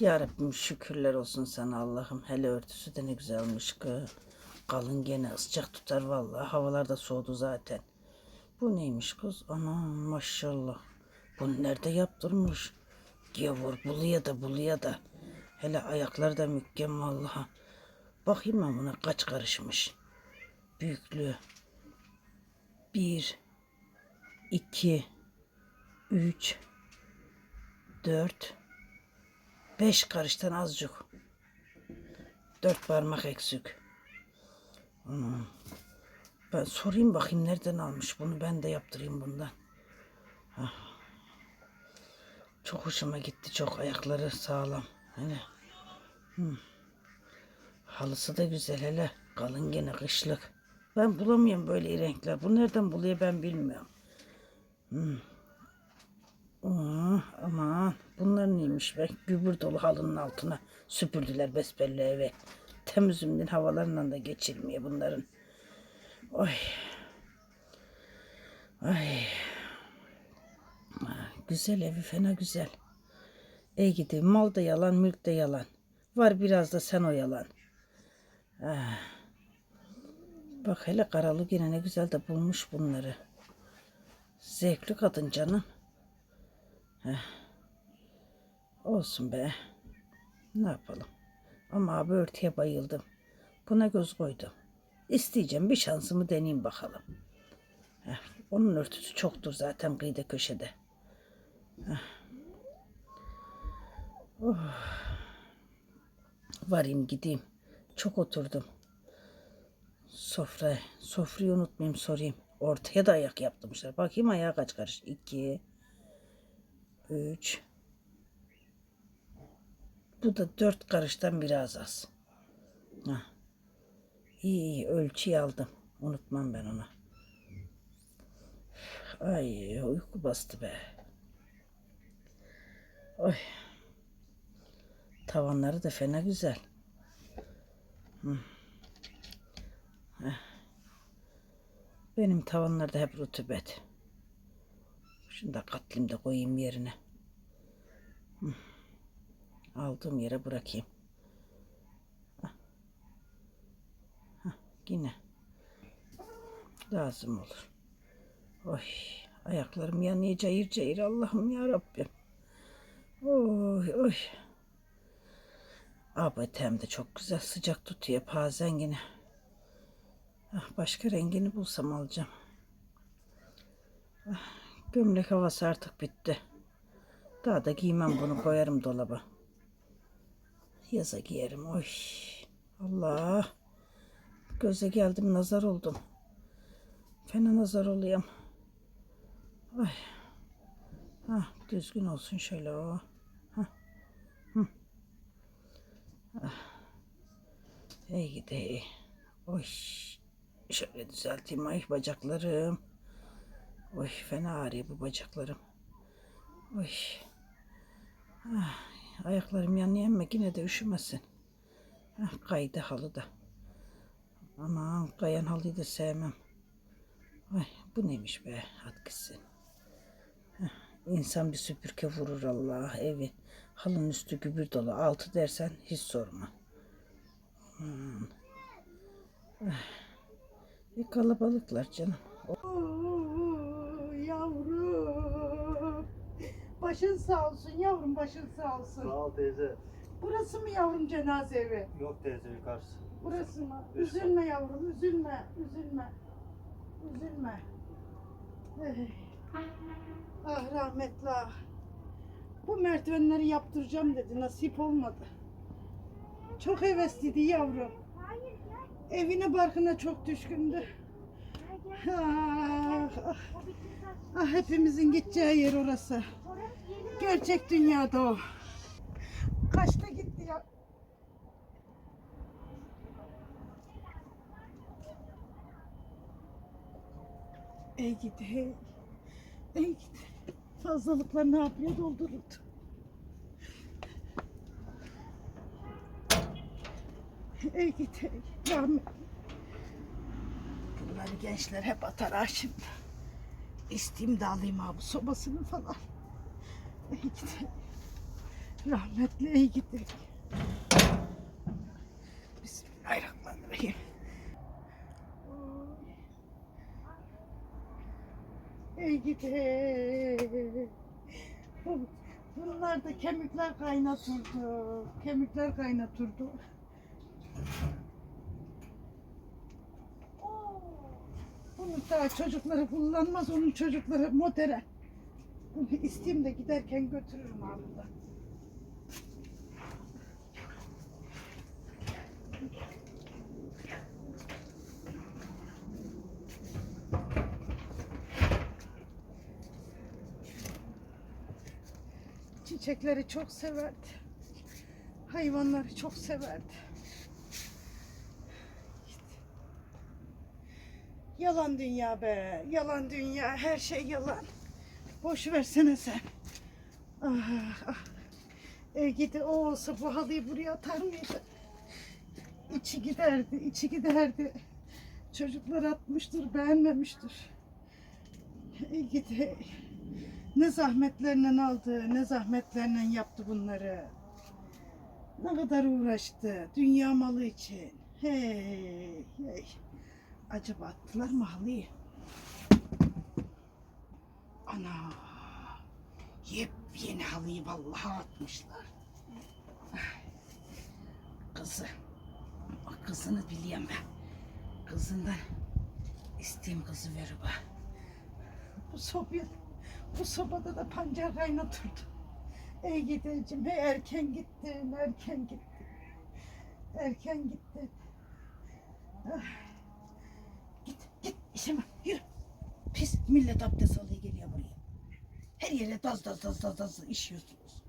Ya Rabbim şükürler olsun sana Allah'ım. Hele örtüsü de ne güzelmiş ki. Kalın gene sıcak tutar vallahi. Havalar da soğudu zaten. Bu neymiş kız? Anam maşallah. Bunu nerede yaptırmış? Gavur buluya da buluya da. Hele ayakları da mükemmel vallahi. Bakayım ben buna kaç karışmış. Büyüklüğü. Bir, iki, üç, dört, beş karıştan azıcık. Dört parmak eksik. Anam. Ben sorayım bakayım nereden almış bunu. Ben de yaptırayım bundan. Hah. Çok hoşuma gitti. Çok ayakları sağlam. Hani. Hı. Halısı da güzel hele. Kalın gene kışlık. Ben bulamıyorum böyle renkler. Bu nereden buluyor ben bilmiyorum. Hmm. Aa, aman bunlar neymiş be? Gübür dolu halının altına süpürdüler besbelli eve. Temizimden havalarından da geçirmiyor bunların. Oy. Ay. Ah, Güzel evi fena güzel. İyi gidi. Mal da yalan, mülk de yalan. Var biraz da sen o yalan. Ah. Bak hele karalı yine ne güzel de bulmuş bunları. Zevkli kadın canım. Heh. Olsun be. Ne yapalım. Ama abi örtüye bayıldım. Buna göz koydum. İsteyeceğim bir şansımı deneyeyim bakalım. Heh. Onun örtüsü çoktur zaten kıyıda köşede. Heh. Oh. Varayım gideyim. Çok oturdum. Sofra, sofrayı unutmayayım sorayım. Ortaya da ayak yaptırmışlar. Bakayım ayağa kaç karış? İki, üç. Bu da dört karıştan biraz az. Hah. İyi iyi ölçüyü aldım. Unutmam ben onu. Ay uyku bastı be. Oy. Tavanları da fena güzel. Benim tavanlarda hep rutubet. Şunu da katlayayım da koyayım yerine. Hı. Aldığım yere bırakayım. Hah. Hah, Yine lazım olur. Oy, ayaklarım yanıyor cayır cayır Allah'ım ya Rabbim. Oy oy. Abi tem de çok güzel sıcak tutuyor bazen yine. Ah, başka rengini bulsam alacağım. Ah, gömlek havası artık bitti. Daha da giymem bunu koyarım dolaba. Yaza giyerim. Oy. Allah. Göze geldim nazar oldum. Fena nazar oluyorum. Ay. Ha, düzgün olsun şöyle o. Ha. Hı. Ah. İyi gidi. Oy. Şöyle düzelteyim ay bacaklarım. Oy fena ağrıyor bu bacaklarım. Oy. Ah, ayaklarım yanıyor ama yine de üşümesin. Ah, kaydı halı da. Aman kayan halıyı da sevmem. Ay bu neymiş be at gitsin. Heh, İnsan bir süpürge vurur Allah evi. Halının üstü gübür dolu. Altı dersen hiç sorma. Aman. Ah, kalabalıklar canım. Oo, Başın sağ olsun yavrum başın sağ olsun. Sağ ol teyze. Burası mı yavrum cenaze evi? Yok teyze yukarısı. Burası mı? Üst. Üzülme yavrum üzülme üzülme. Üzülme. Ey. Ah rahmetli ah. Bu merdivenleri yaptıracağım dedi nasip olmadı. Çok hevesliydi yavrum. Evine barkına çok düşkündü. Ah, ah. Ah hepimizin gideceği yer orası. Gerçek dünyada o. Kaçta gitti ya? Ey gidi hey. Ey gidi. Fazlalıklar ne yapıyor doldururdu. Ey gidi hey. Rahmet. Bunları gençler hep atar ha şimdi. İsteyeyim de alayım abi sobasını falan. Ey gidi. Rahmetli iyi gitti. Bismillahirrahmanirrahim. İyi. Bu- Bunlar da kemikler kaynatırdı. Kemikler kaynatırdı. Bunu daha çocukları kullanmaz, onun çocukları modere. Bunu de giderken götürürüm abimden. Çiçekleri çok severdi. Hayvanları çok severdi. Yalan dünya be. Yalan dünya. Her şey yalan. Boş versene sen. Ah, ah. E gidi o olsa bu halıyı buraya atar mıydı? İçi giderdi, içi giderdi. Çocuklar atmıştır, beğenmemiştir. E gidi. Ne zahmetlerle aldı, ne zahmetlerle yaptı bunları. Ne kadar uğraştı dünya malı için. Hey, hey. Acaba attılar mı halıyı? Ana. Yepyeni halıyı vallahi atmışlar. Kızı. O kızını biliyorum ben. Kızından isteyeyim kızı ver bana. Bu sobaya, bu sobada da pancar kaynatırdı. Ey gideceğim, hey erken gittin, erken gittin. Erken gittin. Ah. Git, git, işime, yürü. Pis millet abdest alıyor. Her yere daz daz daz daz daz işiyorsunuz.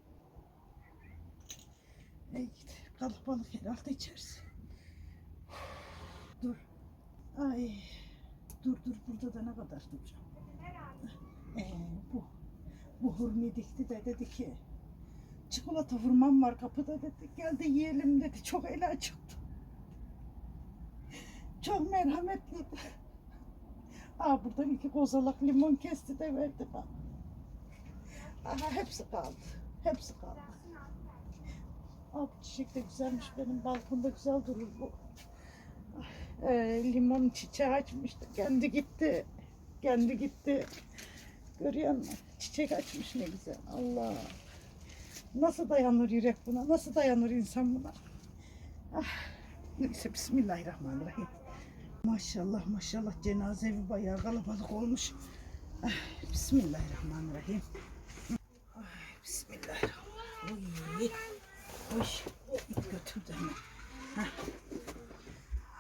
Ey git, kalabalık herhalde içerisi. Dur. Ay. Dur dur burada da ne kadar duracağım. Ee, bu. Bu hurmi dikti de dedi ki çikolata hurmam var kapıda dedi. Gel de yiyelim dedi. Çok eli açıktı. Çok merhametliydi. Aa buradan iki kozalak limon kesti de verdi bana. Aha hepsi kaldı. Hepsi kaldı. Bu çiçek de güzelmiş benim balkonda güzel durur bu. Ee, limon çiçeği açmıştı. Kendi gitti. Kendi gitti. Görüyor musun? Çiçek açmış ne güzel. Allah. Nasıl dayanır yürek buna? Nasıl dayanır insan buna? Ah. Neyse Bismillahirrahmanirrahim. Maşallah maşallah cenaze evi bayağı kalabalık olmuş. Ah, Bismillahirrahmanirrahim. Bismillahirrahmanirrahim. Oy. Oy. İt götürdü hemen. Hah.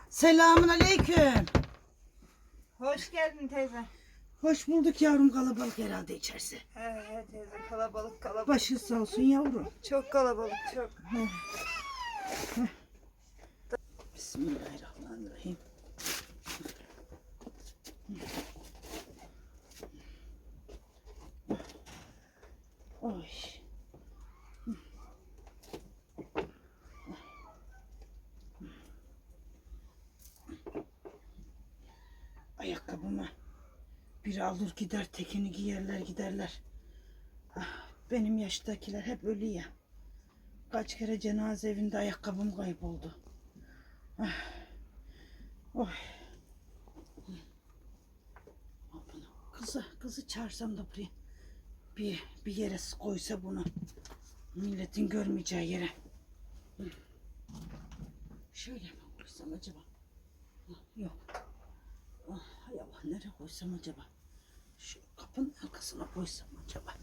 Selamun aleyküm. Hoş geldin teyze. Hoş bulduk yavrum kalabalık herhalde içerisi. He he teyze kalabalık kalabalık. Başı sağ olsun yavrum. Çok kalabalık çok. Bismillahirrahmanirrahim. Alır gider tekini giyerler giderler. Ah, benim yaştakiler hep ölü ya. Kaç kere cenaze evinde ayakkabım kayboldu. Ah. Oy. Kızı, kızı çağırsam da buraya bir, bir yere koysa bunu. Milletin görmeyeceği yere. Şöyle mi koysam acaba? Hı, Yok. Ah, hay Allah nereye koysam acaba? Şu kapının arkasına koysam acaba?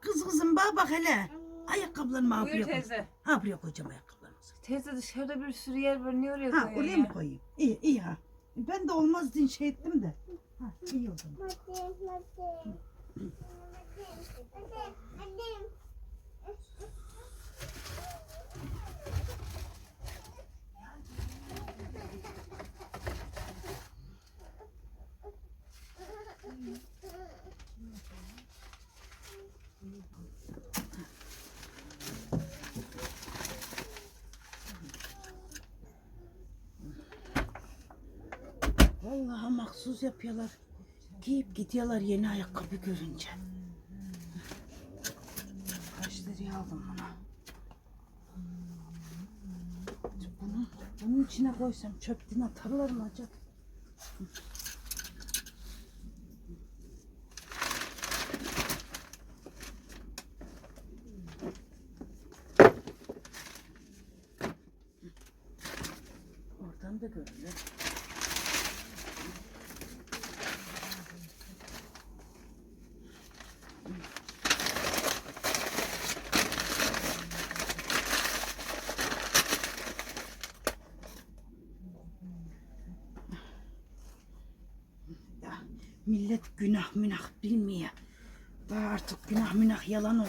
Kız kızım bak bak hele. Ayakkabılarımı ha buraya Buyur koy. teyze. Ha buraya koyacağım ayakkabılarımı. Teyze dışarıda bir sürü yer var. Niye oraya Ha koyuyorsun oraya ya? mı koyayım? İyi iyi ha. Ben de olmaz diye şey ettim de. Ha iyi o zaman. Vallahi mahsus yapıyorlar. giyip gidiyorlar yeni ayakkabı görünce. Kaç liraya aldım bunu? Bunu bunun içine koysam çöpten atarlar mı acaba? Ya millet günah münah bilmiyor. Daha artık günah münah yalan oldu.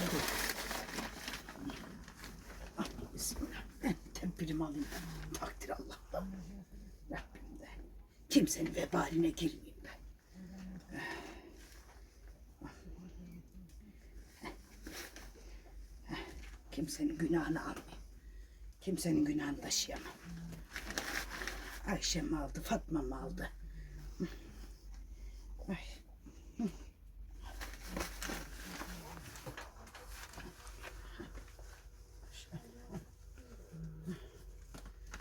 Ah. Ben tedbirimi alayım. Takdir Allah'tan. Rabbim de. Kimsenin vebaline girmeyeyim ben. Kimsenin günahını almayayım. Kimsenin günahını taşıyamam. Ayşe mi aldı, Fatma mı aldı? Ay.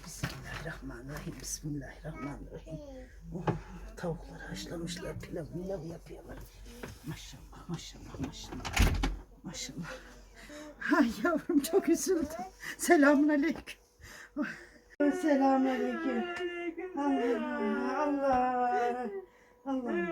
Bismillahirrahmanirrahim. Bismillahirrahmanirrahim. Oh, tavukları haşlamışlar, pilav pilav yapıyorlar. Maşallah, maşallah, maşallah. Maşallah. Ay yavrum çok üzüldüm. Selamun aleyküm. Selamun aleyküm. Allah, Allah. Allah.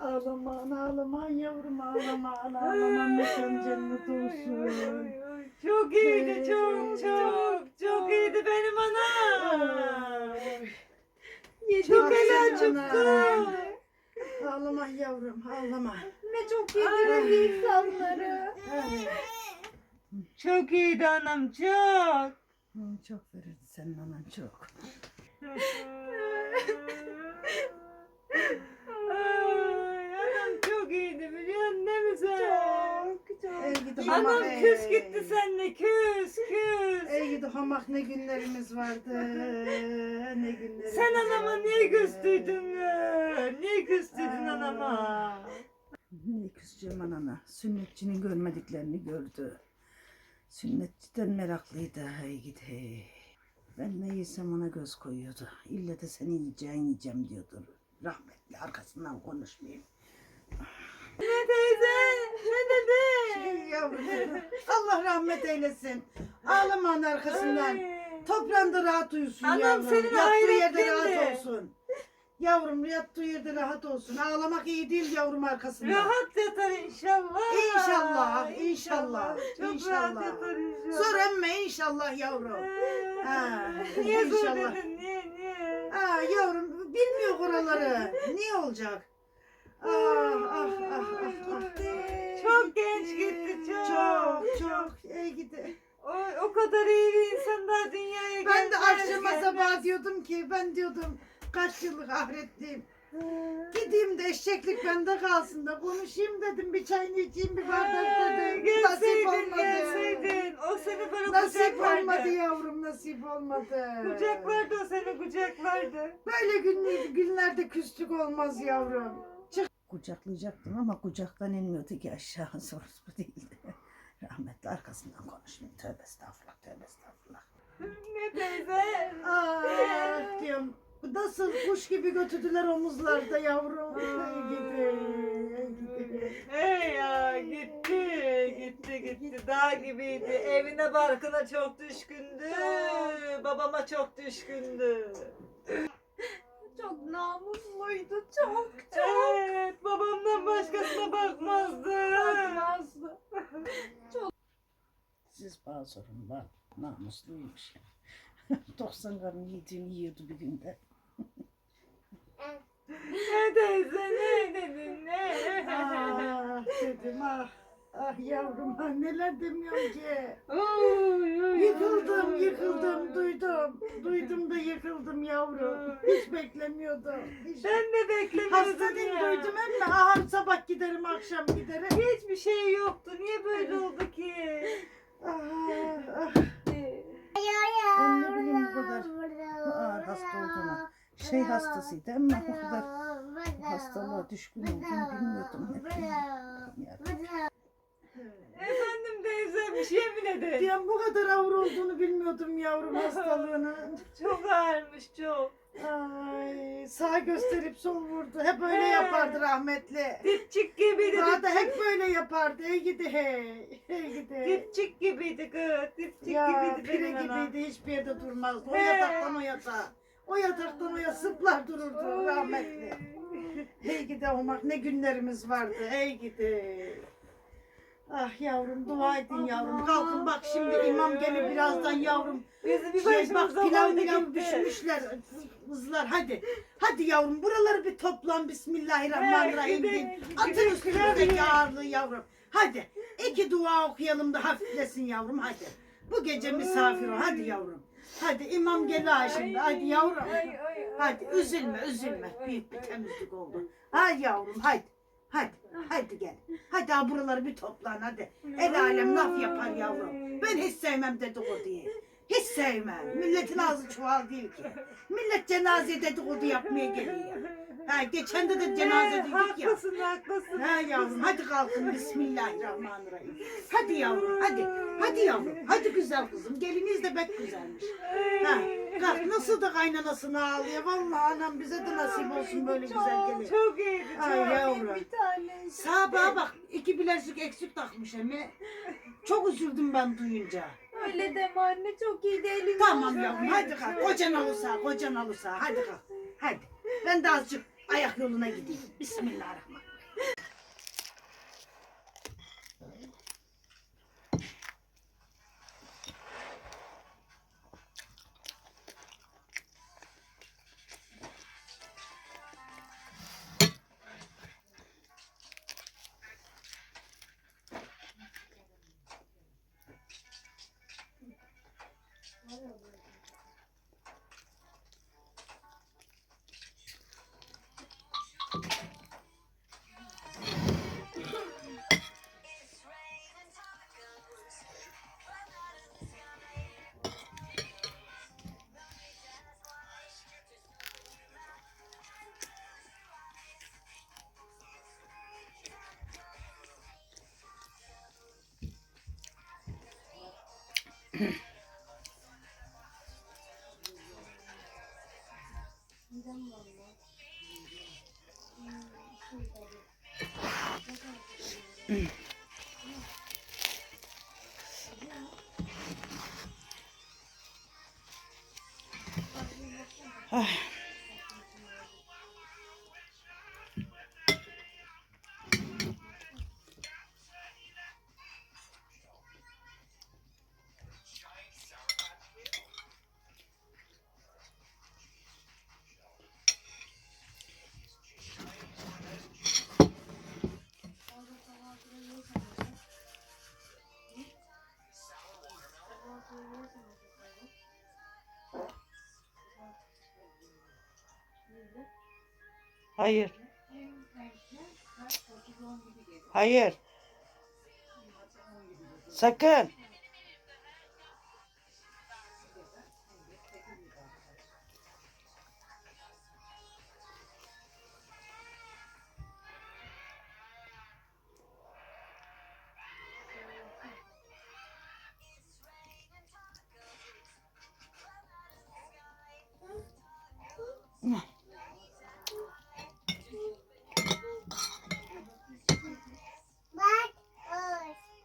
Ağlaman, ağlaman yavrum ağlaman, ağlaman mekan cennet olsun. Çok iyiydi çok çok. Çok iyiydi benim anam. Çok helal çıktı. Ağlama yavrum, ağlama. Ne çok iyiydi insanları. Çok iyiydi anam çok. Hı, Çok verirdi senin anan çok. Ay, anam çok iyiydi biliyorsun değil mi sen? Ey gidi Anam küs gitti seninle küs küs. Ey gidi hamak ne günlerimiz vardı. Ne günlerimiz Sen anama vardı. niye küstüydün? Niye küstüydün Aa. anama? Niye küseceğim anana? Sünnetçinin görmediklerini gördü. Sünnetçiden meraklıydı. Hey gidi hey. Ben ne yesem ona göz koyuyordu. İlle de seni yiyeceğin yiyeceğim diyordu. Rahmetli arkasından konuşmayayım. Ne teyze? Ne dedi? Şey yavrum, Allah rahmet eylesin. Ağlamanın arkasından. Toprağında rahat uyusun Anam yavrum. senin Yattığı yerde ahiretinde. rahat olsun. Yavrum yattığı yerde rahat olsun. Ağlamak iyi değil yavrum arkasından. Rahat yatar inşallah. İnşallah, inşallah, Çok inşallah. rahat yatar inşallah. Sor emme inşallah yavrum. Ee, Ha, Niye inşallah. dedin? Niye niye? Aa yavrum bilmiyor oraları. Niye olacak? Ah ah ah ah. ah. Çok genç gitti çok. Çok çok. Ey gidi. O, o kadar iyi bir insan daha dünyaya Ben de gelmez, akşama gelmez. sabah diyordum ki ben diyordum kaç yıllık ahretliyim. Gideyim de eşeklik bende kalsın da konuşayım dedim bir çayını içeyim bir bardak dedim. Nasip Gelseydin olmadı. gelseydin. O seni böyle Nasip olmadı yavrum nasip olmadı. Kucaklardı o seni kucaklardı. Böyle gün, günlerde küslük olmaz yavrum. Kucaklayacaktım ama kucaktan inmiyordu ki aşağı sorusu bu değildi. Rahmetli arkasından konuşmayayım. Tövbe estağfurullah, tövbe estağfurullah. Ne teyze? Ah diyorum. Nasıl kuş gibi götürdüler omuzlarda yavrum. Gidi. Hey ya gitti gitti gitti dağ gibiydi evine barkına çok düşkündü babama çok düşkündü Çok namusluydu. Çok evet babamdan başkasına bakmazdı bakmazdı. Siz bana sorun bak. Namusluymuş ya. 90 karın yediğini yiyordu bir günde. ne teyze ne dedin ne Ah dedim ah. Ah yavrum ah neler demiyorum ki. Oy, oy, Yıkıldım, oy, yıkıldım, oy. duydum. Duydum da yıkıldım yavrum. Hiç beklemiyordum. Hiç... Ben de beklemiyordum Hasta değil ya. duydum ama aha sabah giderim, akşam giderim. Hiçbir şey yoktu. Niye böyle oldu ki? Ah, ah. Ben ne bileyim bu kadar ağır hasta olduğunu. Şey hastasıydı ama o kadar hastalığa düşkün olduğunu bilmiyordum. Efendim teyzem yemin ederim. Ben bu kadar ağır olduğunu bilmiyordum yavrum hastalığının. Çok ağırmış çok. Ay, sağ gösterip sol vurdu. Hep öyle yapardı rahmetli. Dipçik gibiydi. Daha da dipçik. hep böyle yapardı. Ey gidi hey. Hey gidi. Dipçik gibiydi kız. Dipçik Ya gibiydi pire benim anam. gibiydi. Hiçbir yerde durmazdı. O He. yataktan o yatağa. O yataktan o yatağa dururdu Oy. rahmetli. Hey gidi olmak ne günlerimiz vardı. Hey gidi. Ah yavrum dua edin yavrum. Kalkın bak şimdi imam gelir birazdan yavrum. Bizi bir Şey, bak pilav pilav düşmüşler. Kızlar hadi. Hadi yavrum buraları bir toplan. Bismillahirrahmanirrahim. Deyin. Atın gidelim. ağırlığı yavrum. Hadi. iki dua okuyalım da hafiflesin yavrum hadi. Bu gece misafir ol. Hadi yavrum. Hadi imam gel şimdi. Hadi yavrum. Hadi üzülme üzülme. Büyük bir temizlik oldu. Hadi yavrum hadi. Hadi. Hadi gel. Hadi ha buraları bir toplan hadi. El alem laf yapar yavrum. Ben hiç sevmem dedikoduyu. Hiç sevmem. Milletin ağzı çuval değil ki. Millet cenazeye dedikodu yapmaya geliyor. Ha, geçen de de cenaze dedik ya. Haklısın haklısın. Ha yavrum hadi kalkın Bismillahirrahmanirrahim. Hadi yavrum hadi. Hadi yavrum. Hadi güzel kızım. Geliniz de pek güzelmiş. Ha, kalk nasıl da kaynanasını ağlıyor. Vallahi anam bize de nasip olsun böyle güzel gelin. Çok iyiydi çok. Ay yavrum. Bir tane. Sabaha bak iki bilezik eksik takmış emi. Çok üzüldüm ben duyunca. Öyle deme anne çok iyiydi elin. Tamam yavrum hadi kalk. Kocan alırsa, kocan alırsa. Hadi kalk. Hadi. Ben de azıcık ayak yoluna gideyim. Bismillahirrahmanirrahim. 음. Hayır. Hayır. Sakın.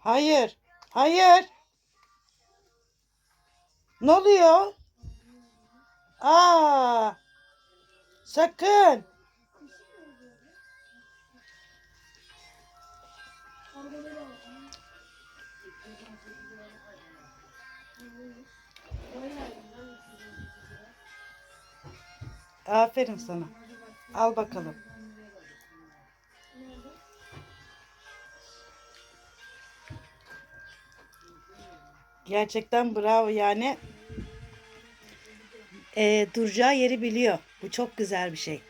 Hayır. Hayır. Ne oluyor? Aa! Sakın. Aferin sana. Al bakalım. Gerçekten bravo yani. Ee, duracağı yeri biliyor. Bu çok güzel bir şey.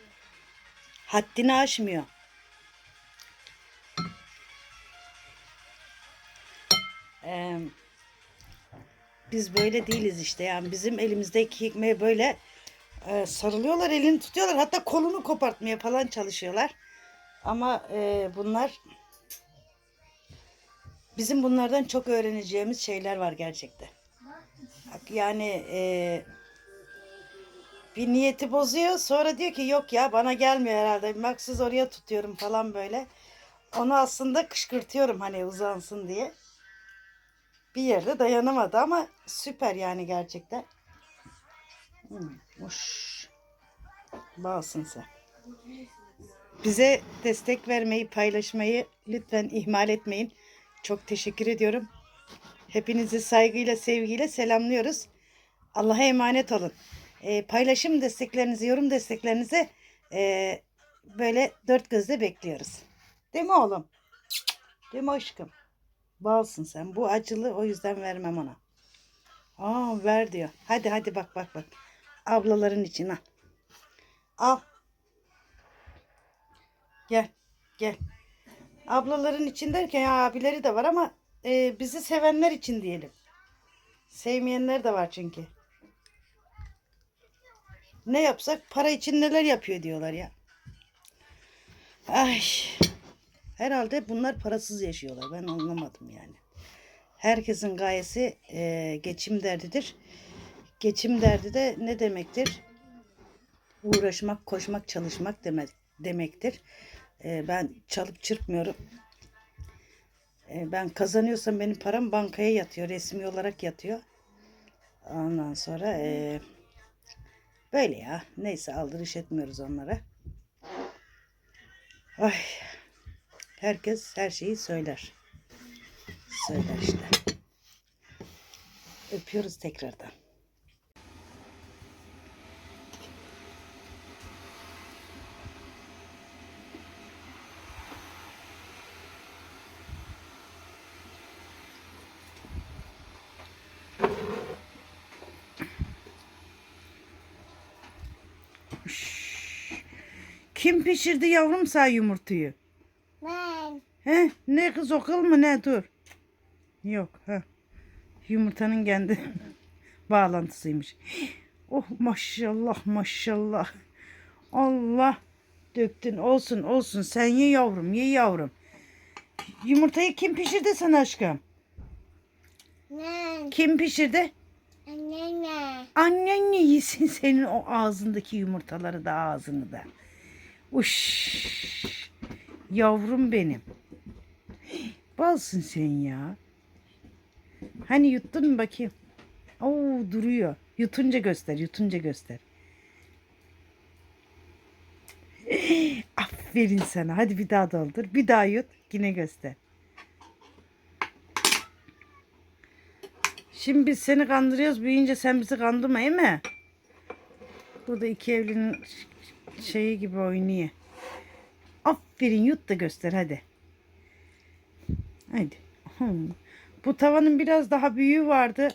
Haddini aşmıyor. Ee, biz böyle değiliz işte yani bizim elimizdeki ekmeği böyle e, sarılıyorlar elini tutuyorlar hatta kolunu kopartmaya falan çalışıyorlar. Ama e, bunlar bizim bunlardan çok öğreneceğimiz şeyler var gerçekten. Bak Yani e, bir niyeti bozuyor sonra diyor ki yok ya bana gelmiyor herhalde maksız oraya tutuyorum falan böyle. Onu aslında kışkırtıyorum hani uzansın diye. Bir yerde dayanamadı ama süper yani gerçekten. Hmm, uş. Sen. Bize destek vermeyi, paylaşmayı lütfen ihmal etmeyin. Çok teşekkür ediyorum. Hepinizi saygıyla, sevgiyle selamlıyoruz. Allah'a emanet olun. Ee, paylaşım desteklerinizi, yorum desteklerinizi ee, böyle dört gözle bekliyoruz. Değil mi oğlum? Değil mi aşkım? Balsın sen. Bu acılı o yüzden vermem ona. Aa ver diyor. Hadi hadi bak bak bak. Ablaların için al. Al. Gel. Gel. Ablaların için derken ya abileri de var ama e, bizi sevenler için diyelim. Sevmeyenler de var çünkü. Ne yapsak para için neler yapıyor diyorlar ya. Ay. Herhalde bunlar parasız yaşıyorlar. Ben anlamadım yani. Herkesin gayesi e, geçim derdidir. Geçim derdi de ne demektir? Uğraşmak, koşmak, çalışmak demek, demektir. E, ben çalıp çırpmıyorum. E, ben kazanıyorsam benim param bankaya yatıyor. Resmi olarak yatıyor. Ondan sonra e, böyle ya. Neyse aldırış etmiyoruz onlara. Ay. Herkes her şeyi söyler. Söyler işte. Öpüyoruz tekrardan. Kim pişirdi yavrum sağ yumurtayı? Ben. He ne kız okul mu ne dur. Yok ha. Yumurtanın kendi bağlantısıymış. Oh maşallah maşallah. Allah döktün olsun olsun sen ye yavrum ye yavrum. Yumurtayı kim pişirdi sana aşkım? Ben. Kim pişirdi? Anne. Annen ne yesin senin o ağzındaki yumurtaları da ağzını da. Uş. Yavrum benim. Balsın sen ya. Hani yuttun mu bakayım? Oo duruyor. Yutunca göster, yutunca göster. Aferin sana. Hadi bir daha doldur. Bir daha yut. Yine göster. Şimdi biz seni kandırıyoruz. Büyüyünce sen bizi kandırma değil mi? Burada iki evlinin şeyi gibi oynuyor. Aferin yut da göster hadi. Hadi. Hmm. Bu tavanın biraz daha büyüğü vardı.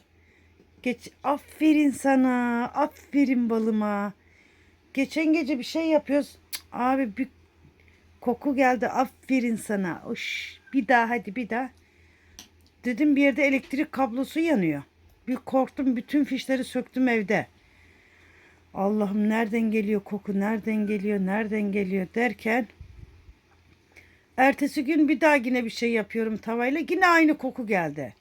Geç. Aferin sana. Aferin balıma. Geçen gece bir şey yapıyoruz. Abi bir koku geldi. Aferin sana. Uş. Bir daha hadi bir daha. Dedim bir yerde elektrik kablosu yanıyor. Bir korktum bütün fişleri söktüm evde. Allah'ım nereden geliyor koku nereden geliyor nereden geliyor derken ertesi gün bir daha yine bir şey yapıyorum tavayla yine aynı koku geldi.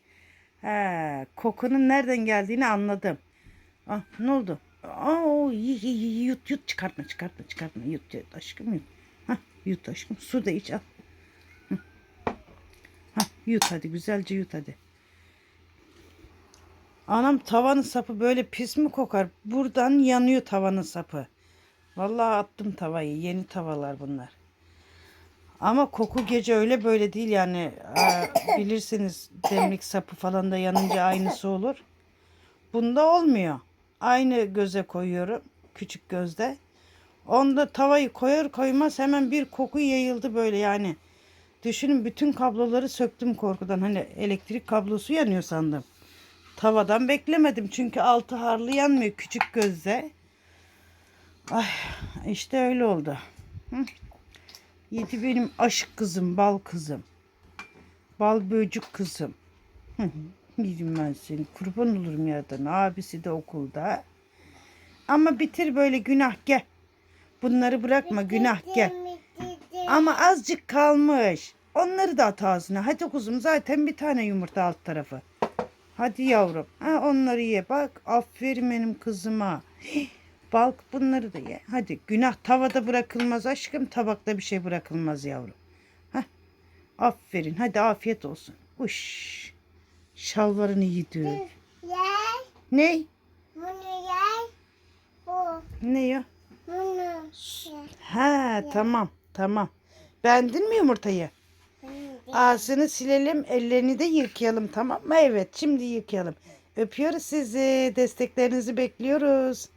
He, kokunun nereden geldiğini anladım. Ah ne oldu? Aa, y- yut yut çıkartma çıkartma çıkartma yut yut aşkım yut. Hah, yut aşkım su da iç al. Hah, yut hadi güzelce yut hadi. Anam tavanın sapı böyle pis mi kokar? Buradan yanıyor tavanın sapı. Vallahi attım tavayı. Yeni tavalar bunlar. Ama koku gece öyle böyle değil yani. Aa, bilirsiniz demlik sapı falan da yanınca aynısı olur. Bunda olmuyor. Aynı göze koyuyorum. Küçük gözde. Onda tavayı koyar koymaz hemen bir koku yayıldı böyle yani. Düşünün bütün kabloları söktüm korkudan. Hani elektrik kablosu yanıyor sandım. Tavadan beklemedim çünkü altı harlı yanmıyor küçük gözle. Ay işte öyle oldu. Hı? Yedi benim aşk kızım, bal kızım. Bal böcük kızım. Hı hı, Yedim ben seni. Kurban olurum yerden. Abisi de okulda. Ama bitir böyle günah gel. Bunları bırakma günah gel. Ama azıcık kalmış. Onları da at ağzına. Hadi kuzum zaten bir tane yumurta alt tarafı. Hadi yavrum. Ha, onları ye bak. Aferin benim kızıma. Hih, Balk bunları da ye. Hadi günah tavada bırakılmaz aşkım. Tabakta bir şey bırakılmaz yavrum. Hah. Aferin. Hadi afiyet olsun. Uş. Şalvarını yedi. Ne? Bunu gel. Bu. Ne ya? Bunu. Ha tamam tamam. Beğendin mi yumurtayı? Ağzını silelim, ellerini de yıkayalım tamam mı? Evet, şimdi yıkayalım. Öpüyoruz sizi. Desteklerinizi bekliyoruz.